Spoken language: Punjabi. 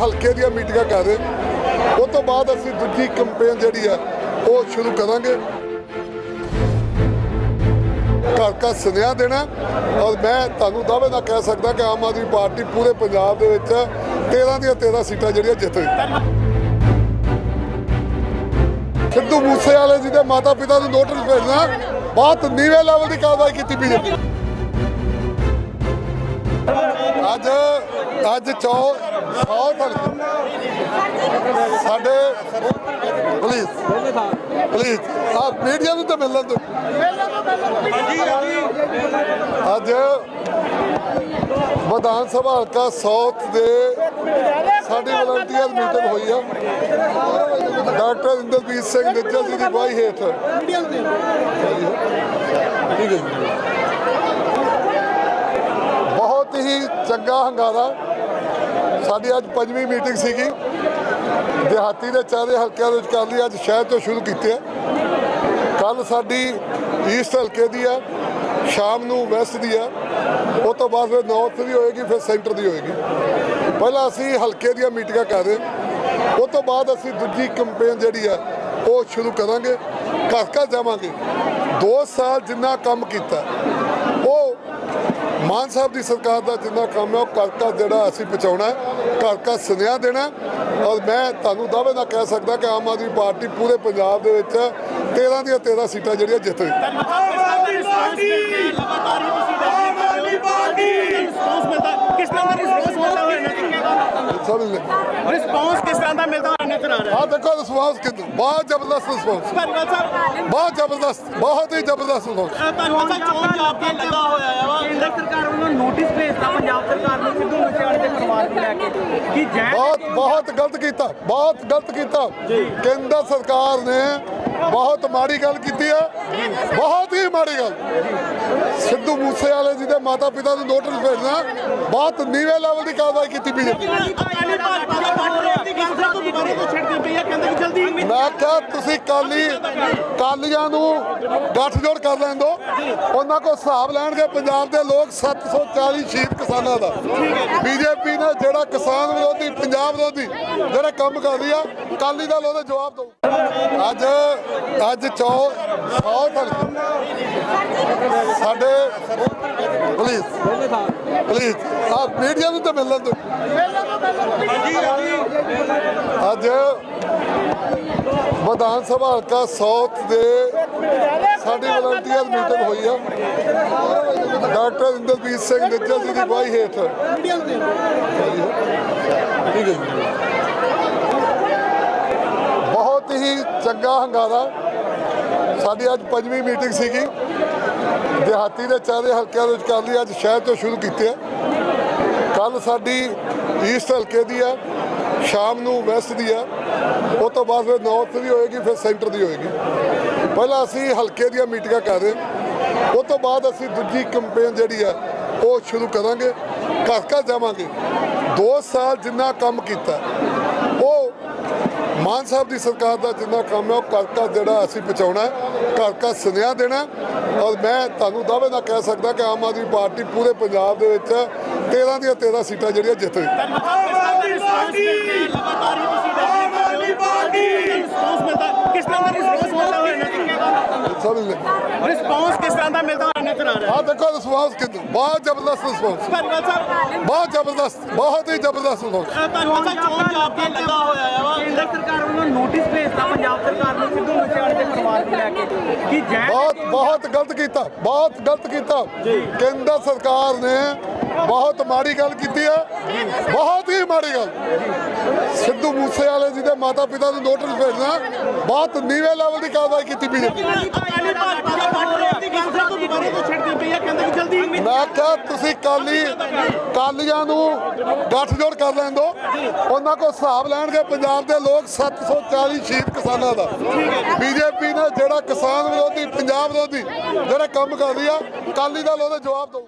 ਹਲਕੇ ਦੀਆਂ ਮੀਟਿੰਗਾਂ ਕਰ ਰਹੇ ਉਹ ਤੋਂ ਬਾਅਦ ਅਸੀਂ ਦੂਜੀ ਕੈਂਪੇਨ ਜਿਹੜੀ ਆ ਉਹ ਸ਼ੁਰੂ ਕਰਾਂਗੇ। ਘਰ ਘਰ ਸੁਨੇਹਾ ਦੇਣਾ ਔਰ ਮੈਂ ਤੁਹਾਨੂੰ ਦਾਅਵੇ ਨਾਲ ਕਹਿ ਸਕਦਾ ਕਿ ਆਮ ਆਦਮੀ ਪਾਰਟੀ ਪੂਰੇ ਪੰਜਾਬ ਦੇ ਵਿੱਚ 13 ਦੀਆਂ 13 ਸੀਟਾਂ ਜਿਹੜੀਆਂ ਜਿੱਤ ਗਈ। ਸਿੱਧੂ ਮੂਸੇਵਾਲੇ ਜੀ ਦੇ ਮਾਤਾ ਪਿਤਾ ਨੂੰ ਨੋਟਿਸ ਭੇਜਣਾ, ਬਹੁਤ ਨੀਵੇਂ ਲੈਵਲ ਦੀ ਕਾਰਵਾਈ ਕੀਤੀ ਬੀਜੇਪੀ ਅੱਜ ਅੱਜ ਚੌ ਸੌ ਤੱਕ ਸਾਡੇ, ਪੁਲਿਸ। ਪੁਲਿਸ। ਆ ਮੀਡੀਆ ਨੂੰ ਤਾਂ ਮਿਲਣ ਦਿਓ। ਅੱਜ ਵਿਧਾਨ ਸਭਾ ਹਲਕਾ ਸੌਤ ਦੇ ਸਾਡੀ ਵਲੰਟੀਅਰ ਮੀਟਿੰਗ ਹੋਈ ਆ। ਡਾਕਟਰ ਇੰਦਰਜੀਤ ਸਿੰਘ ਨਿੱਜਰ ਜੀ ਦੀ ਅਗਵਾਈ ਹੇਠ। ਠੀਕ ਹੈ ਬਹੁਤ ਹੀ ਚੰਗਾ ਹੰਗਾਰਾ। ਸਾਡੀ ਅੱਜ ਪੰਜਵੀਂ ਮੀਟਿੰਗ ਸੀਗੀ। ਦਿਹਾਤੀ ਦੇ ਚਾਰੇ ਹਲਕਿਆਂ ਦੇ ਵਿੱਚ ਕਰ ਲਈ ਅੱਜ ਸ਼ਹਿਰ ਤੋਂ ਸ਼ੁਰੂ ਕੀਤੇ ਆ ਕੱਲ ਸਾਡੀ ਈਸਟ ਹਲਕੇ ਦੀ ਆ ਸ਼ਾਮ ਨੂੰ ਵੈਸਟ ਦੀ ਆ ਉਹ ਤੋਂ ਬਾਅਦ ਫਿਰ ਨਾਰਥ ਦੀ ਹੋਏਗੀ, ਫਿਰ ਸੈਂਟਰ ਦੀ ਹੋਏਗੀ। ਪਹਿਲਾਂ ਅਸੀਂ ਹਲਕੇ ਦੀਆਂ ਮੀਟਿੰਗਾਂ ਕਰ ਰਹੇ ਉਹ ਤੋਂ ਬਾਅਦ ਅਸੀਂ ਦੂਜੀ ਕੈਂਪੇਨ ਜਿਹੜੀ ਆ ਉਹ ਸ਼ੁਰੂ ਕਰਾਂਗੇ, ਘਰ ਘਰ ਜਾਵਾਂਗੇ। 2 ਸਾਲ ਜਿੰਨਾ ਕੰਮ ਕੀਤਾ ਮਾਨ ਸਾਹਿਬ ਦੀ ਸਰਕਾਰ ਦਾ ਜਿੰਨਾ ਕੰਮ ਹੈ ਉਹ ਘਰ ਜਿਹੜਾ ਅਸੀਂ ਪਹੁੰਚਾਉਣਾ ਘਰ ਸੁਨੇਹਾ ਦੇਣਾ। ਔਰ ਮੈਂ ਤੁਹਾਨੂੰ ਦਾਅਵੇ ਨਾਲ ਕਹਿ ਸਕਦਾ ਕਿ ਆਮ ਆਦਮੀ ਪਾਰਟੀ ਪੂਰੇ ਪੰਜਾਬ ਦੇ ਵਿੱਚ 13 ਦੀਆਂ 13 ਸੀਟਾਂ ਜਿਹੜੀਆਂ ਜਿੱਤ ਰਿਸਪੌਂਸ ਕਿਸ ਤਰ੍ਹਾਂ ਦਾ ਮਿਲਦਾ ਨਜ਼ਰ ਆ ਰਿਹਾ ਆ ਦੇਖੋ ਰਿਸਪਾਂਸ ਕਿੰਨਾ ਬਹੁਤ ਜ਼ਬਰਦਸਤ ਰਿਸਪਾਂਸ ਬਹੁਤ ਜ਼ਬਰਦਸਤ ਬਹੁਤ ਹੀ ਜ਼ਬਰਦਸਤ ਰਿਸਪਾਂਸ ਸਾਹਿਬ ਚੋਣ ਜਾਬਤਾ ਲੱਗਾ ਹੋਇਆ ਸਰਕਾਰ ਵੱਲੋਂ ਨੋਟਿਸ ਭੇਜਤਾ ਪੰਜਾਬ ਸਰਕਾਰ ਨੂੰ ਸਿੱਧੂ ਮੂਸੇਵਾਲੇ ਦੇ ਪਰਿਵਾਰ ਨੂੰ ਲੈ ਕੇ ਕਿ ਜੈ ਬਹੁਤ ਬਹੁਤ ਗਲਤ ਕੀਤਾ ਬਹੁਤ ਗਲਤ ਕੀਤਾ ਕੇਂਦਰ ਸਰਕਾਰ ਨੇ ਬਹੁਤ ਮਾੜੀ ਗੱਲ ਕੀਤੀ ਹੈ ਬਹੁਤ ਹੀ ਮਾੜੀ ਗੱਲ ਸਿੱਧੂ ਮੂਸੇਵਾਲੇ ਜੀ ਦੇ ਮਾਤਾ ਪਿਤਾ ਨੂੰ ਨੋਟਿਸ ਭੇਜਣਾ ਬਹੁਤ ਨੀਵੇਂ ਲੈਵਲ ਦੀ ਕਾਰਵਾਈ ਕੀਤੀ ਬੀਜੇਪੀ ਅਕਾਲੀ ਭਾਜਪਾ ਦਾ ਪੱਟ ਰਿਹਾ ਦੀ ਗੱਲ ਤੋਂ ਦੁਬਾਰਾ ਤੋਂ ਛੱਡਦੀ ਪਈ ਹੈ ਕਹਿੰਦੇ ਕਿ ਜਲਦੀ ਮੈਂ ਕਿਹਾ ਤੁਸੀਂ ਕਾਲੀ ਕਾਲੀਆਂ ਨੂੰ ਗੱਠਜੋੜ ਕਰ ਲੈਣ ਦਿਓ। ਉਹਨਾਂ ਕੋ ਹਿਸਾਬ ਲੈਣਗੇ ਪੰਜਾਬ ਦੇ ਲੋਕ 740 ਸ਼ਹੀਦ ਕਿਸਾਨਾਂ ਦਾ। ਬੀਜੇਪੀ ਨੇ ਜਿਹੜਾ ਕਿਸਾਨ ਵਿਰੋਧੀ ਪੰਜਾਬ ਵਿਰੋਧੀ ਜਿਹੜੇ ਕੰਮ ਕਰ ਰਹੀ ਆ ਕਾਲੀ ਦਲ ਉਹਦੇ ਜਵਾਬ ਦਿਓ ਅੱਜ ਅੱਜ ਚੌ ਸੌ ਤੱਕ ਸਾਡੇ ਪਲੀਜ਼ ਪਲੀਜ਼ ਆ ਮੀਡੀਆ ਨੂੰ ਤਾਂ ਮਿਲਣ ਦਿਓ। ਅੱਜ ਵਿਧਾਨ ਸਭਾ ਹਲਕਾ ਸਾਊਥ ਦੇ ਸਾਡੀ ਵਲੰਟੀਅਰ ਮੀਟਿੰਗ ਹੋਈ ਆ। ਡਾਕਟਰ ਇੰਦਰਜੀਤ ਸਿੰਘ ਨਿੱਜਰ ਜੀ ਦੀ ਅਗਵਾਈ ਹੇਠ। ਠੀਕ ਹੈ ਬਹੁਤ ਹੀ ਚੰਗਾ ਹੰਗਾਰਾ। ਸਾਡੀ ਅੱਜ ਪੰਜਵੀਂ ਮੀਟਿੰਗ ਸੀਗੀ। ਦਿਹਾਤੀ ਦੇ ਚਾਰੇ ਹਲਕਿਆਂ ਦੇ ਵਿੱਚ ਕਰ ਲਈ ਅੱਜ ਸ਼ਹਿਰ ਤੋਂ ਸ਼ੁਰੂ ਕੀਤੇ ਆ ਕੱਲ ਸਾਡੀ ਈਸਟ ਹਲਕੇ ਦੀ ਹੈ। ਸ਼ਾਮ ਨੂੰ ਵੈਸਟ ਦੀ ਆ। ਉਹ ਤੋਂ ਬਾਅਦ ਫਿਰ ਨਾਰਥ ਦੀ ਹੋਏਗੀ, ਫਿਰ ਸੈਂਟਰ ਦੀ ਹੋਏਗੀ। ਪਹਿਲਾਂ ਅਸੀਂ ਹਲਕੇ ਦੀਆਂ ਮੀਟਿੰਗਾਂ ਕਰ ਰਹੇ ਹਾਂ। ਉਹ ਤੋਂ ਬਾਅਦ ਅਸੀਂ ਦੂਜੀ ਕੈਂਪੇਨ ਜਿਹੜੀ ਆ, ਉਹ ਸ਼ੁਰੂ ਕਰਾਂਗੇ, ਘਰ ਘਰ ਜਾਵਾਂਗੇ। 2 ਸਾਲ ਜਿੰਨਾ ਕੰਮ ਕੀਤਾ, ਉਹ ਮਾਨ ਸਾਹਿਬ ਦੀ ਸਰਕਾਰ ਦਾ ਜਿੰਨਾ ਕੰਮ ਹੈ ਉਹ ਘਰ ਘਰ ਜਿਹੜਾ ਅਸੀਂ ਪਹੁੰਚਾਉਣਾ ਘਰ ਘਰ ਸੁਨੇਹਾ ਦੇਣਾ ਔਰ ਮੈਂ ਤੁਹਾਨੂੰ ਦਾਅਵੇ ਨਾਲ ਕਹਿ ਸਕਦਾ ਕਿ ਆਮ ਆਦਮੀ ਪਾਰਟੀ ਪੂਰੇ ਪੰਜਾਬ ਦੇ ਵਿੱਚ 13 ਦੀਆਂ 13 ਸੀਟਾਂ ਜਿਹੜੀਆਂ ਜਿੱਤ ਗਈ ਲਗਾਤਾਰ ਹੀ ਤੁਸੀਂ ਆਮ ਪਾਰਟੀ! ਰਿਸਪੌਂਸ ਮਿਲਦਾ ਕਿਸ ਤਰ੍ਹਾਂ ਦਾ ਰਿਸਪੌਂਸ ਮਿਲਦਾ ਹੋਇਆ ਰਿਸਪੌਂਸ ਕਿਸ ਤਰ੍ਹਾਂ ਦਾ ਮਿਲਦਾ ਨਜ਼ਰ ਆ ਰਿਹਾ ਆ ਦੇਖੋ ਰਿਸਪਾਂਸ ਕਿੰਨਾ ਬਹੁਤ ਜ਼ਬਰਦਸਤ ਰਿਸਪਾਂਸ ਧੰਨਵਾਦ ਸਾਹਿਬ। ਬਹੁਤ ਜ਼ਬਰਦਸਤ ਬਹੁਤ ਹੀ ਜ਼ਬਰਦਸਤ ਰਿਸਪਾਂਸ ਧੰਨਵਾਦ ਸਾਹਿਬ ਚੋਣ ਜਾਬਤਾ ਲੱਗਾ ਹੋਇਆ ਹੈ। ਵਾ ਕੇਂਦਰ ਸਰਕਾਰ ਵੱਲੋਂ ਨੋਟਿਸ ਭੇਜਤਾ ਪੰਜਾਬ ਸਰਕਾਰ ਨੂੰ ਸਿੱਧੂ ਮੂਸੇਵਾਲੇ ਦੇ ਪਰਿਵਾਰ ਨੂੰ ਲੈ ਕੇ ਕਿ ਜੈ ਬਹੁਤ ਬਹੁਤ ਗਲਤ ਕੀਤਾ ਬਹੁਤ ਗਲਤ ਕੀਤਾ। ਕੇਂਦਰ ਸਰਕਾਰ ਨੇ ਬਹੁਤ ਮਾੜੀ ਗੱਲ ਕੀਤੀ ਹੈ। ਬਹੁਤ ਹੀ ਮਾੜੀ ਗੱਲ। ਸਿੱਧੂ ਮੂਸੇਵਾਲੇ ਜੀ ਦੇ ਮਾਤਾ ਪਿਤਾ ਨੂੰ ਨੋਟਿਸ ਭੇਜਣਾ ਬਹੁਤ ਨੀਵੇਂ ਲੈਵਲ ਦੀ ਕਾਰਵਾਈ ਕੀਤੀ ਬੀਜੇਪੀ ਅਕਾਲੀ ਭਾਜਪਾ ਦਾ ਪੱਟ ਰਿਹਾ ਦੀ ਗੱਲ ਛੱਡਦੀ ਪਈ ਹੈ ਕਹਿੰਦੇ ਕਿ ਜਲਦੀ। ਮੈਂ ਕਿਹਾ ਤੁਸੀਂ ਕਾਲੀ ਕਾਲੀਆਂ ਨੂੰ ਗੱਠਜੋੜ ਕਰ ਲੈਣ ਦਿਓ। ਉਹਨਾਂ ਕੋ ਹਿਸਾਬ ਲੈਣਗੇ, ਪੰਜਾਬ ਦੇ ਲੋਕ 740 ਸ਼ਹੀਦ ਕਿਸਾਨਾਂ ਦਾ। ਬੀਜੇਪੀ ਨੇ ਜਿਹੜਾ ਕਿਸਾਨ ਵਿਰੋਧੀ, ਪੰਜਾਬ ਵਿਰੋਧੀ, ਜਿਹੜੇ ਕੰਮ ਕਰ ਰਹੀ ਆ ਕਾਲੀ ਦਲ ਉਹਦੇ ਜਵਾਬ ਦੋ